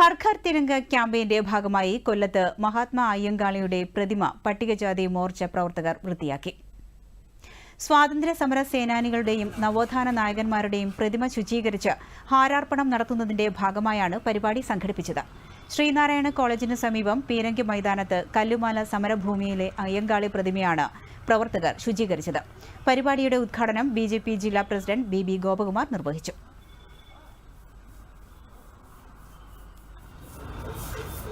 ഹർ ഘർ തിരങ്ക ക്യാമ്പയിന്റെ ഭാഗമായി കൊല്ലത്ത് മഹാത്മാ അയ്യങ്കാളിയുടെ പ്രതിമ പട്ടികജാതി മോർച്ച പ്രവർത്തകർ വൃത്തിയാക്കി. സ്വാതന്ത്ര്യ സമര സേനാനികളുടെയും നവോത്ഥാന നായകന്മാരുടെയും പ്രതിമ ശുചീകരിച്ച് ഹാരാർപ്പണം നടത്തുന്നതിന്റെ ഭാഗമായാണ് പരിപാടി സംഘടിപ്പിച്ചത്. ശ്രീനാരായണ കോളേജിന് സമീപം പീരങ്കി മൈതാനത്ത് കല്ലുമാല സമരഭൂമിയിലെ അയ്യങ്കാളി പ്രതിമയാണ് പ്രവർത്തകർ ശുചീകരിച്ചത്. പരിപാടിയുടെ ഉദ്ഘാടനം ബി ജില്ലാ പ്രസിഡന്റ് ബി ബി ഗോപകുമാർ നിർവഹിച്ചു.